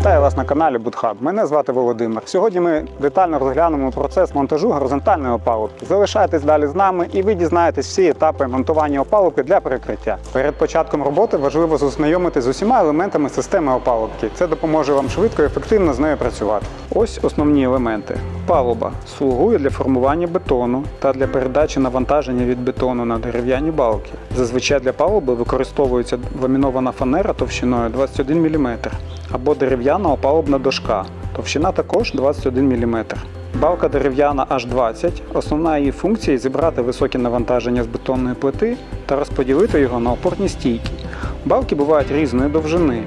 Вітаю вас на каналі Будхаб. Мене звати Володимир. Сьогодні ми детально розглянемо процес монтажу горизонтальної опалубки. Залишайтесь далі з нами і ви дізнаєтесь всі етапи монтування опалубки для перекриття. Перед початком роботи важливо ознайомитись з усіма елементами системи опалубки. Це допоможе вам швидко і ефективно з нею працювати. Ось основні елементи. Палуба слугує для формування бетону та для передачі навантаження від бетону на дерев'яні балки. Зазвичай для палуби використовується ламінована фанера товщиною 21 мм або дерев'яна опалубна дошка. Товщина також 21 мм. Балка дерев'яна H20. Основна її функція зібрати високе навантаження з бетонної плити та розподілити його на опорні стійки. Балки бувають різної довжини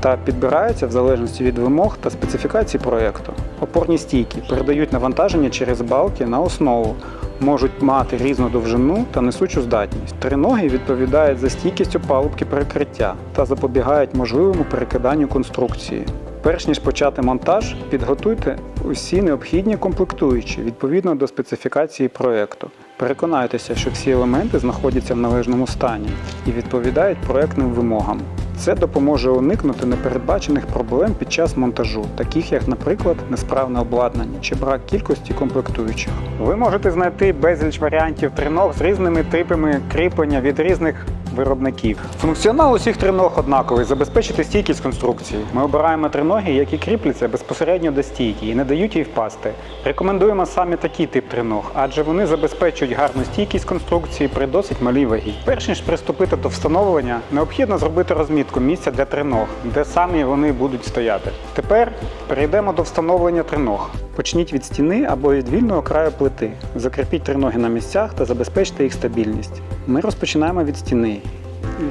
та підбираються в залежності від вимог та специфікацій проєкту. Опорні стійки передають навантаження через балки на основу, можуть мати різну довжину та несучу здатність. Триноги відповідають за стійкість опалубки перекриття та запобігають можливому перекиданню конструкції. Перш ніж почати монтаж, підготуйте усі необхідні комплектуючі відповідно до специфікації проєкту. Переконайтеся, що всі елементи знаходяться в належному стані і відповідають проєктним вимогам. Це допоможе уникнути непередбачених проблем під час монтажу, таких як, наприклад, несправне обладнання чи брак кількості комплектуючих. Ви можете знайти безліч варіантів триног з різними типами кріплення від різних виробників. Функціонал усіх триног однаковий забезпечити стійкість конструкції. Ми обираємо триноги, які кріпляться безпосередньо до стійки і не дають їй впасти. Рекомендуємо саме такий тип триног, адже вони забезпечують гарну стійкість конструкції при досить малій вагі. Перш ніж приступити до встановлення, необхідно зробити розмітку місця для триног, де самі вони будуть стояти. Тепер перейдемо до встановлення триног. Почніть від стіни або від вільного краю плити. Закріпіть триноги на місцях та забезпечте їх стабільність. Ми розпочинаємо від стіни.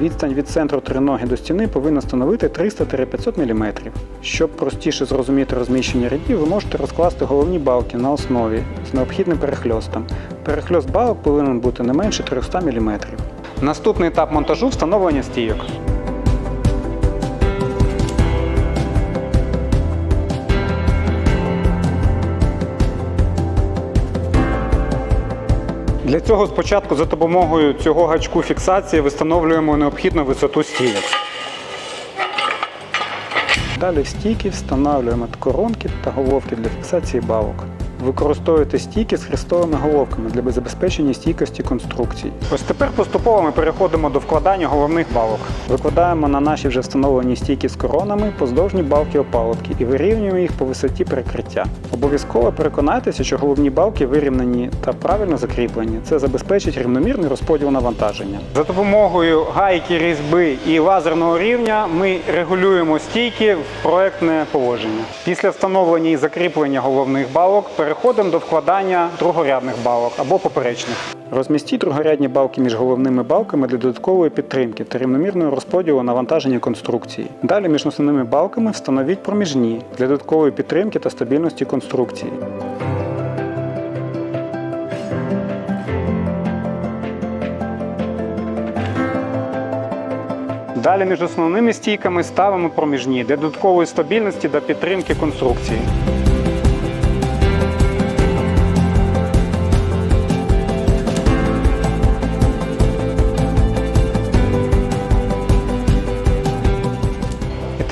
Відстань від центру триноги до стіни повинна становити 300-500 мм. Щоб простіше зрозуміти розміщення рядів, ви можете розкласти головні балки на основі з необхідним перехльостом. Перехльост балок повинен бути не менше 300 мм. Наступний етап монтажу встановлення стійок. Для цього спочатку за допомогою цього гачку фіксації встановлюємо необхідну висоту стійок. Далі стійки встановлюємо коронки та головки для фіксації балок. Використовуйте стійки з хрестовими головками для забезпечення стійкості конструкцій. Ось тепер поступово ми переходимо до вкладання головних балок. Викладаємо на наші вже встановлені стійки з коронами поздовжні балки опалубки і вирівнюємо їх по висоті перекриття. Обов'язково переконайтеся, що головні балки вирівнені та правильно закріплені. Це забезпечить рівномірний розподіл навантаження. За допомогою гайки, різьби і лазерного рівня ми регулюємо стійки в проектне положення. Після встановлення і закріплення головних балок переходимо до вкладання другорядних балок або поперечних. Розмістіть другорядні балки між головними балками для додаткової підтримки та рівномірного розподілу навантаження конструкції. Далі між основними балками встановіть проміжні для додаткової підтримки та стабільності конструкції. Далі між основними стійками ставимо проміжні для додаткової стабільності та підтримки конструкції.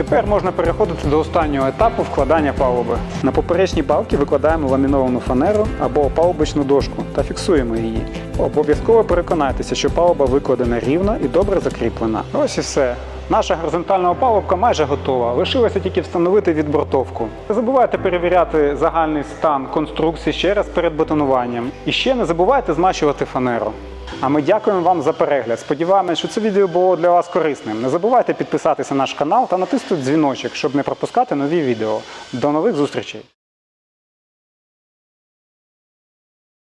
Тепер можна переходити до останнього етапу вкладання палуби. На поперечні балки викладаємо ламіновану фанеру або палубочну дошку та фіксуємо її. Обов'язково переконайтеся, що палуба викладена рівно і добре закріплена. Ось і все. Наша горизонтальна опалубка майже готова. Лишилося тільки встановити відбортовку. Не забувайте перевіряти загальний стан конструкції ще раз перед бетонуванням. І ще не забувайте змащувати фанеру. А ми дякуємо вам за перегляд. Сподіваємось, що це відео було для вас корисним. Не забувайте підписатися на наш канал та натиснути дзвіночок, щоб не пропускати нові відео. До нових зустрічей!